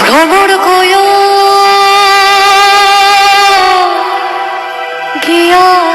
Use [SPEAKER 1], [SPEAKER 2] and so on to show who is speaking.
[SPEAKER 1] ভ্রমর কয় গিয়া